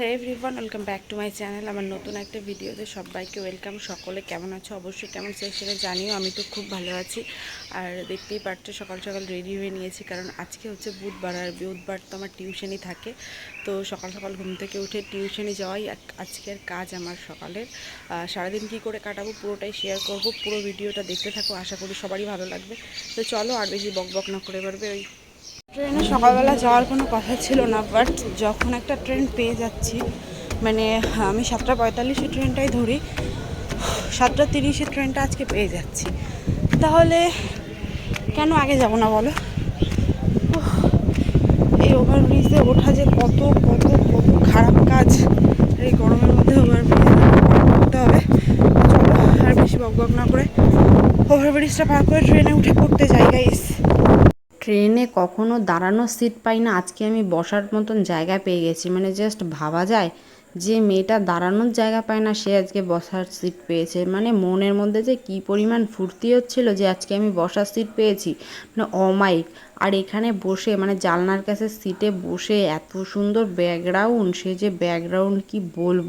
হ্যাঁ everyone welcome back to my channel আমার নতুন একটা ভিডিওতে সবাইকে ওয়েলকাম সকলে কেমন আছো? অবশ্যই কেমন সেটা জানিও। আমি তো খুব ভালো আছি। আর দেখতেই পারছ, সকাল সকাল রেডি হয়ে নিয়েছি। কারণ আজকে হচ্ছে বুধবার, আর বুধবার তো আমার টিউশনই থাকে। তো সকাল সকাল ঘুম থেকে উঠে টিউশনে যাওয়াই আজকের কাজ আমার সকালের। সারাদিন কী করে কাটাবো পুরোটাই শেয়ার করব। পুরো ভিডিওটা দেখতে থাকো। আশা করি সবারই ভালো লাগবে। তো চলো আর বেশি বক বক না করে পারবে ওই ট্রেনে সকালবেলা যাওয়ার কোনো কথা ছিল না বাট যখন একটা ট্রেন পেয়ে যাচ্ছি মানে আমি সাতটা পঁয়তাল্লিশে ট্রেনটাই ধরি, সাতটা তিরিশে ট্রেনটা আজকে পেয়ে যাচ্ছি। তাহলে কেন আগে যাব না বলো? এই ওভারব্রিজে ওঠা যে কত কত কত খারাপ কাজ। এই গরমের মধ্যে ওভারব্রিজ করতে হবে। চলো, আর বেশি বক বক না করে ওভারব্রিজটা পার করে ট্রেনে উঠে পড়তে যাই গাইস ট্রেনে কখনো দাঁড়ানোর সিট পাই না। আজকে আমি বসার মতন জায়গা পেয়ে গেছি। মানে জাস্ট ভাবা যায় যে মেয়েটা দাঁড়ানোর জায়গা পায় না, সে আজকে বসার সিট পেয়েছে। মানে মনের মধ্যে যে কী পরিমাণ ফুর্তি হচ্ছিল যে আজকে আমি বসার সিট পেয়েছি। মানে অমাইক আর এখানে বসে মানে জানলার কাছে সিটে বসে এত সুন্দর ব্যাকগ্রাউন্ড সে যে ব্যাকগ্রাউন্ড কি বলব?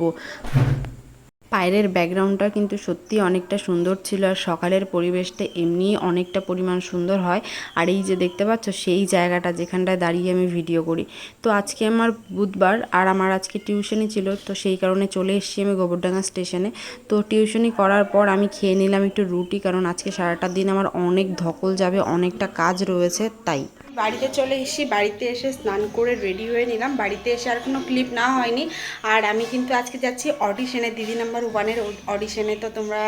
বাইরের ব্যাকগ্রাউন্ডটা কিন্তু সত্যি অনেকটা সুন্দর ছিল আর সকালের পরিবেশটা এমনিই অনেকটা পরিমাণ সুন্দর হয়। আর এই যে দেখতে পাচ্ছ, সেই জায়গাটা যেখানটায় দাঁড়িয়ে আমি ভিডিও করি। তো আজকে আমার বুধবার আর আমার আজকে টিউশনই ছিল, তো সেই কারণে চলে এসেছি আমি গোবরডাঙ্গা স্টেশনে। তো টিউশনি করার পর আমি খেয়ে নিলাম একটু রুটি, কারণ আজকে সারাটা দিন আমার অনেক ধকল যাবে, অনেকটা কাজ রয়েছে, তাই। বাড়িতে চলে এসেছি, বাড়িতে এসে স্নান করে রেডি হয়ে নিলাম। বাড়িতে এসে আর কোনো ক্লিপ না হয়নি। আর আমি কিন্তু আজকে যাচ্ছি অডিশনে দিদি নাম্বার ওয়ানের অডিশনে তো তোমরা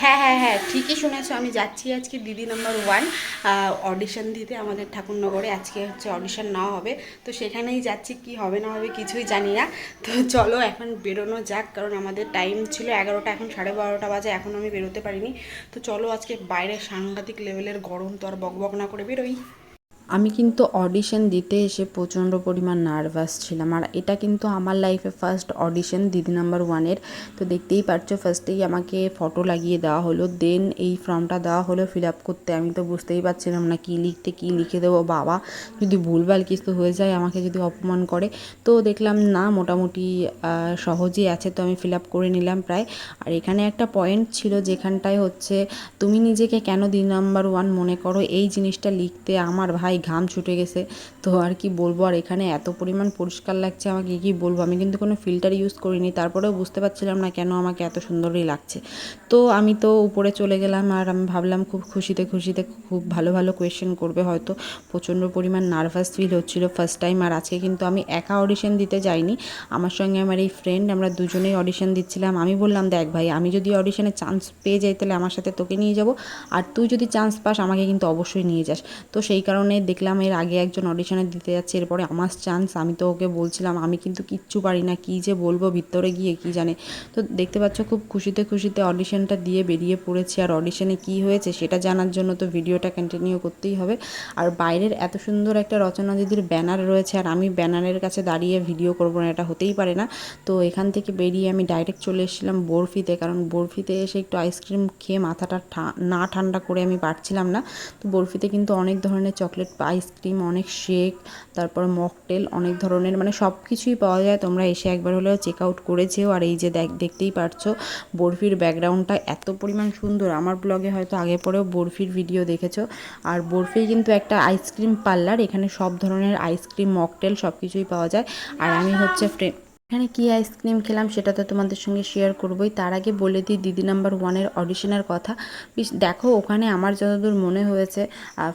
হ্যাঁ হ্যাঁ হ্যাঁ ঠিকই শুনেছো, আমি যাচ্ছি আজকে দিদি নাম্বার ওয়ান অডিশন দিতে আমাদের ঠাকুরনগরে, আজকে হচ্ছে অডিশন না হবে। তো সেখানেই যাচ্ছি, কি হবে না হবে কিছুই জানি না। তো চলো এখন বেরোনো যাক, কারণ আমাদের টাইম ছিল এগারোটা, এখন সাড়ে বারোটা বাজে, এখন আমি বেরোতে পারিনি। তো চলো আজকে বাইরে সাংঘাতিক লেভেলের গরম তো আর বকবক না করে বেরোই। আমি কিন্তু অডিশন দিতে এসে প্রচণ্ড পরিমাণ নার্ভাস ছিলাম। আর এটা কিন্তু আমার লাইফে ফার্স্ট অডিশন দিদি নাম্বার ওয়ানের তো দেখতেই পারছ ফার্স্টেই আমাকে ফটো লাগিয়ে দেওয়া হলো। দেন এই ফর্মটা দেওয়া হলো ফিল আপ করতে। আমি তো বুঝতেই পারছিলাম না কী লিখতে, কী লিখে দেবো। বাবা, যদি ভুলভাল কিছু হয়ে যায়, আমাকে যদি অপমান করে। তো দেখলাম, না, মোটামুটি সহজই আছে। তো আমি ফিল আপ করে নিলাম প্রায়। আর এখানে একটা পয়েন্ট ছিল যেখানটায় হচ্ছে, তুমি নিজেকে কেন দিন নাম্বার ওয়ান মনে করো? এই জিনিসটা লিখতে আমার ভাই ঘাম ছুটে গেছে। তো আর কি বলব? আর এখানে এত পরিমাণ পরিষ্কার লাগছে, আমাকে কি বলব? আমি কিন্তু কোনো ফিল্টার ইউজ করিনি, তারপরেও বুঝতে পারছিলাম না কেন আমাকে এত সুন্দরই লাগছে। তো আমি তো উপরে চলে গেলাম আর আমি ভাবলাম খুব খুশিতে খুশিতে খুব ভালো ভালো কোয়েশ্চেন করবে হয়তো। প্রচণ্ড পরিমাণ নার্ভাস ফিল হচ্ছিল ফার্স্ট টাইম আর আজকে কিন্তু আমি একা অডিশন দিতে যাইনি। আমার সঙ্গে আমার এই ফ্রেন্ড আমরা দুজনেই অডিশন দিচ্ছিলাম। আমি বললাম, দেখ ভাই, আমি যদি অডিশনে চান্স পেয়ে যাই তাহলে আমার সাথে তোকে নিয়ে যাব। আর তুই যদি চান্স পাস, আমাকে কিন্তু অবশ্যই নিয়ে যাস। তো সেই কারণে দেখলাম এর আগে একজন অডিশনে দিতে যাচ্ছে, এরপরে আমার চান্স আমি তো ওকে বলছিলাম, আমি কিন্তু কিচ্ছু পারি না, কী যে বলব, ভিতরে গিয়ে কি জানে। তো দেখতে পাচ্ছ খুব খুশিতে খুশিতে অডিশনটা দিয়ে বেরিয়ে পড়েছি, আর অডিশনে কি হয়েছে সেটা জানার জন্য তো ভিডিওটা কন্টিনিউ করতেই হবে। আর বাইরের এত সুন্দর একটা রচনা দিদির ব্যানার রয়েছে, আর আমি ব্যানারের কাছে দাঁড়িয়ে ভিডিও করব না, এটা হতেই পারে না। তো এখান থেকে বেরিয়ে আমি ডাইরেক্ট চলে এসেছিলাম বরফিতে, কারণ বরফিতে এসে একটু আইসক্রিম খেয়ে মাথাটা না ঠান্ডা করে আমি পারছিলাম না। তো বরফিতে কিন্তু অনেক ধরনের চকলেট আইসক্রিম অনেক শেক তারপর মকটেল অনেক ধরনের মানে সব কিছুই পাওয়া যায়। তোমরা এসে একবার হলেও চেক আউট করেছেও আর এই যে দেখ, দেখতেই পারছ, বরফির ব্যাকগ্রাউন্ডটা এত পরিমাণ সুন্দর। আমার ব্লগে হয়তো আগে পরেও বরফির ভিডিও দেখেছ। আর বরফি কিন্তু একটা আইসক্রিম পার্লার এখানে সব ধরনের আইসক্রিম মকটেল সব কিছুই পাওয়া যায়। আর আমি হচ্ছে ফ্রেন্ড এখানে কী আইসক্রিম খেলাম সেটা তো তোমাদের সঙ্গে শেয়ার করবোই। তার আগে বলে দিই, দিদি নাম্বার ওয়ানের অডিশনের কথা। দেখো, ওখানে আমার যতদূর মনে হয়েছে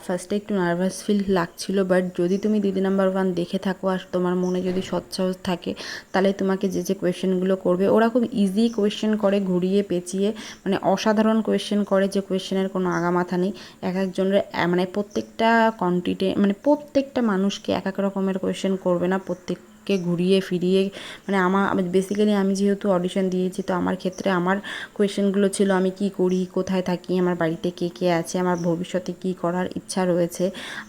ফার্স্টে একটু নার্ভাস ফিল লাগছিল বাট যদি তুমি দিদি নাম্বার ওয়ান দেখে থাকো আর তোমার মনে যদি সৎসাহস থাকে, তাহলে তোমাকে যে যে কোয়েশ্চেনগুলো করবে, ওরা খুব ইজি কোয়েশ্চেন করে, ঘুরিয়ে, পেঁচিয়ে মানে অসাধারণ কোয়েশ্চেন করে যে কোয়েশ্চেনের কোনো আগামাথা নেই। এক একজনের মানে প্রত্যেকটা কন্টিটে মানে প্রত্যেকটা মানুষকে এক এক রকমের কোয়েশ্চেন করবে না, প্রত্যেক কে ঘুরিয়ে ফিরিয়ে মানে আমার বেসিক্যালি আমি যেহেতু অডিশন দিয়েছি, তো আমার ক্ষেত্রে আমার কোয়েশনগুলো ছিল, আমি কি করি, কোথায় থাকি, আমার বাড়িতে কে কে আছে, আমার ভবিষ্যতে কি করার ইচ্ছা রয়েছে,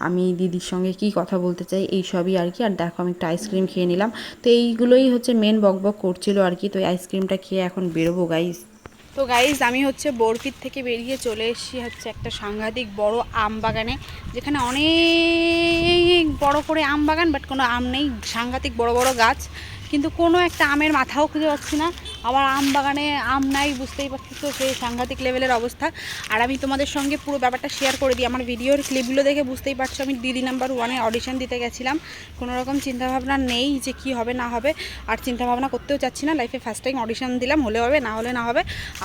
আমি দিদির সঙ্গে কি কথা বলতে চাই, এই সবই আর কি, আর দেখো আমি একটা আইসক্রিম খেয়ে নিলাম। তো এইগুলোই হচ্ছে মেন বকবক করছিল আর কি, তো আইসক্রিমটা খেয়ে এখন বেরোবো গাইস তো গাইজ আমি হচ্ছে বরফির থেকে বেরিয়ে চলে এসেছি হচ্ছে একটা সাংঘাতিক বড় আম বাগানে, যেখানে অনেক বড় করে আম বাগান বাট কোনো আম নেই, সাংঘাতিক বড় বড় গাছ, কিন্তু কোনো একটা আমের মাথাও খুঁজে পাচ্ছি না। আবার আম বাগানে আম নাই, বুঝতেই পারছি তো সেই সাংঘাতিক লেভেলের অবস্থা। আর আমি তোমাদের সঙ্গে পুরো ব্যাপারটা শেয়ার করে দিই। আমার ভিডিওর ক্লিপগুলো দেখে বুঝতেই পারছ, আমি দিদি নাম্বার ওয়ানে অডিশন দিতে গেছিলাম। কোনো রকম চিন্তাভাবনা নেই যে কি হবে, না হবে। আর চিন্তাভাবনা করতেও চাচ্ছি না লাইফে ফার্স্ট টাইম অডিশন দিলাম, হলে হবে, না হলে না হবে।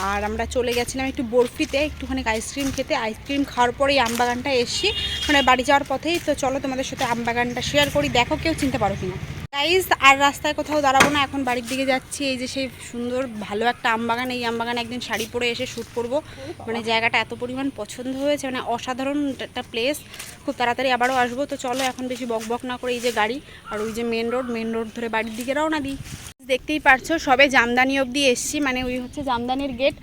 আর আমরা চলে গেছিলাম একটু বরফিতে, একটুখানি আইসক্রিম খেতে। আইসক্রিম খাওয়ার পরেই আম বাগানটা এসছি। মানে বাড়ি যাওয়ার পথেই, তো চলো তোমাদের সাথে আম বাগানটা শেয়ার করি। দেখো কেউ চিনতে পারো কিনা। গাইজ আর রাস্তায় কোথাও দাঁড়াবো না, এখন বাড়ির দিকে যাচ্ছি। এই যে সেই সুন্দর, ভালো একটা আমবাগান, এই আম বাগানে একদিন শাড়ি পরে এসে শ্যুট করব। মানে জায়গাটা এত পরিমাণ পছন্দ হয়েছে মানে অসাধারণ একটা প্লেস খুব তাড়াতাড়ি আবারও আসব, তো চলো এখন বেশি বক বক না করে এই যে গাড়ি আর ওই যে মেন রোড মেন রোড ধরে বাড়ির দিকে রওনা দিই। দেখতেই পারছ, সবে জামদানি অবধি এসছি মানে ওই হচ্ছে জামদানির গেট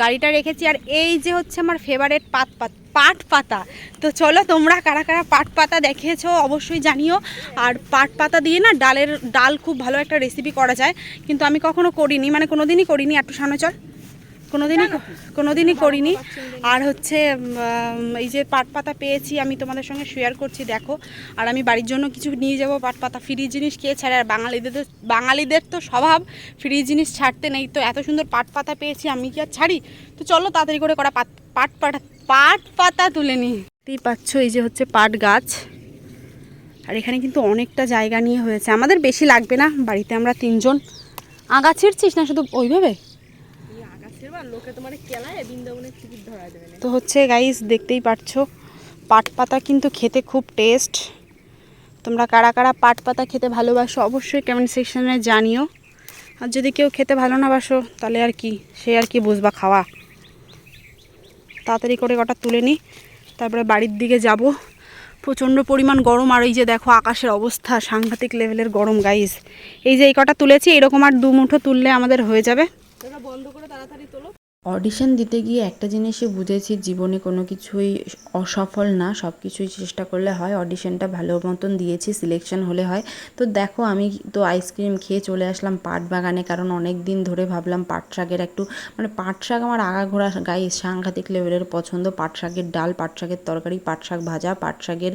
গাড়িটা রেখেছি। আর এই যে হচ্ছে আমার ফেভারেট পাত পাত, পাট পাতা। তো চলো তোমরা কারা কারা পাট পাতা দেখেছ অবশ্যই জানিও। আর পাট পাতা দিয়ে না ডালের, ডাল খুব ভালো একটা রেসিপি করা যায়। কিন্তু আমি কখনো করিনি মানে কোনো দিনই করিনি একটু সামনে চল। কোনোদিনই কোনোদিনই করিনি। আর হচ্ছে এই যে পাট পাতা পেয়েছি আমি তোমাদের সঙ্গে শেয়ার করছি দেখো। আর আমি বাড়ির জন্য কিছু নিয়ে যাব পাট পাতা ফ্রি জিনিস কে ছাড়ে? আর বাঙালিদের তো বাঙালিদের তো স্বভাব ফ্রি জিনিস ছাড়তে নেই। তো এত সুন্দর পাট পাতা পেয়েছি আমি কি আর ছাড়ি? তো চলো তাড়াতাড়ি করে করা পাট পাট পাতা পাট পাতা তুলে নিই দেখতেই পাচ্ছ এই যে হচ্ছে পাট গাছ। আর এখানে কিন্তু অনেকটা জায়গা নিয়ে হয়েছে। আমাদের বেশি লাগবে না বাড়িতে আমরা তিনজন আগা ছিঁড়ছিস না শুধু ওইভাবে? তো হচ্ছে গাইস দেখতেই পারছ পাট পাতা কিন্তু খেতে খুব টেস্ট তোমরা কারা কারা পাট পাতা খেতে ভালোবাসো অবশ্যই কমেন্ট সেকশনে জানিও। আর যদি কেউ খেতে ভালো না বাসো তাহলে আর কি সে আর কি বুঝবা খাওয়া। তাড়াতাড়ি করে কটা তুলে নিই তারপরে বাড়ির দিকে যাব। প্রচণ্ড পরিমাণ গরম আর এই যে দেখো আকাশের অবস্থা সাংঘাতিক লেভেলের গরম গাইস এই যে এই কটা তুলেছি এরকম আর দু মুঠো তুললে আমাদের হয়ে যাবে। তাড়াতাড়ি তোলো। অডিশন দিতে গিয়ে একটা জিনিসই বুঝেছি, জীবনে কোনো কিছুই অসফল না সব কিছুই চেষ্টা করলে হয়। অডিশনটা ভালো মতন দিয়েছি সিলেকশন হলে হয়। তো দেখো, আমি তো আইসক্রিম খেয়ে চলে আসলাম পাট বাগানে, কারণ অনেক দিন ধরে ভাবলাম পাট শাকের একটু মানে পাট শাক আমার আগা আগাঘোড়া গায়ে সাংঘাতিক লেভেলের পছন্দ। পাট শাকের ডাল, পাট শাকের তরকারি, পাট শাক ভাজা, পাট শাকের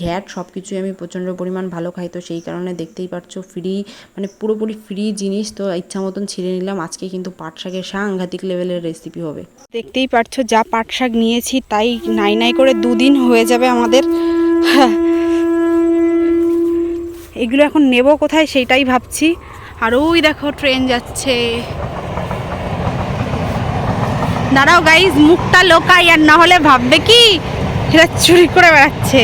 ঘ্যাট সব কিছুই আমি প্রচণ্ড পরিমাণ ভালো খাই। তো সেই কারণে দেখতেই পাচ্ছ ফ্রি মানে পুরোপুরি ফ্রি জিনিস। তো ইচ্ছা মতন ছিঁড়ে নিলাম। আজকে কিন্তু পাট শাকের সাংঘাতিক লেভেলের রেসিপি হবে। দেখতেই পারছ, যা পাট শাক নিয়েছি, তাই নাই নাই করে দুদিন হয়ে যাবে আমাদের। এগুলো এখন নেব কোথায় সেইটাই ভাবছি। আর ওই দেখো, ট্রেন যাচ্ছে। দাঁড়াও গাইজ মুখটা লোকাই আর না হলে ভাববে কি? এরা চুরি করে বেড়াচ্ছে।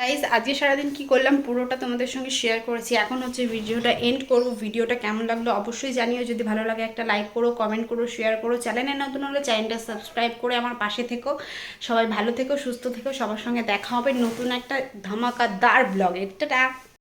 গাইজ আজকে সারাদিন কি করলাম? পুরোটা তোমাদের সঙ্গে শেয়ার করেছি। এখন হচ্ছে ভিডিওটা এন্ড করব। ভিডিওটা কেমন লাগল অবশ্যই জানিও। যদি ভালো লাগে একটা লাইক করো কমেন্ট করো শেয়ার করো। চ্যানেলে নতুন হলে চ্যানেলটা সাবস্ক্রাইব করে আমার পাশে থেকো। সবাই ভালো থেকো, সুস্থ থেকো। সবার সঙ্গে দেখা হবে নতুন একটা ধামাকাদার ব্লগে টাটা!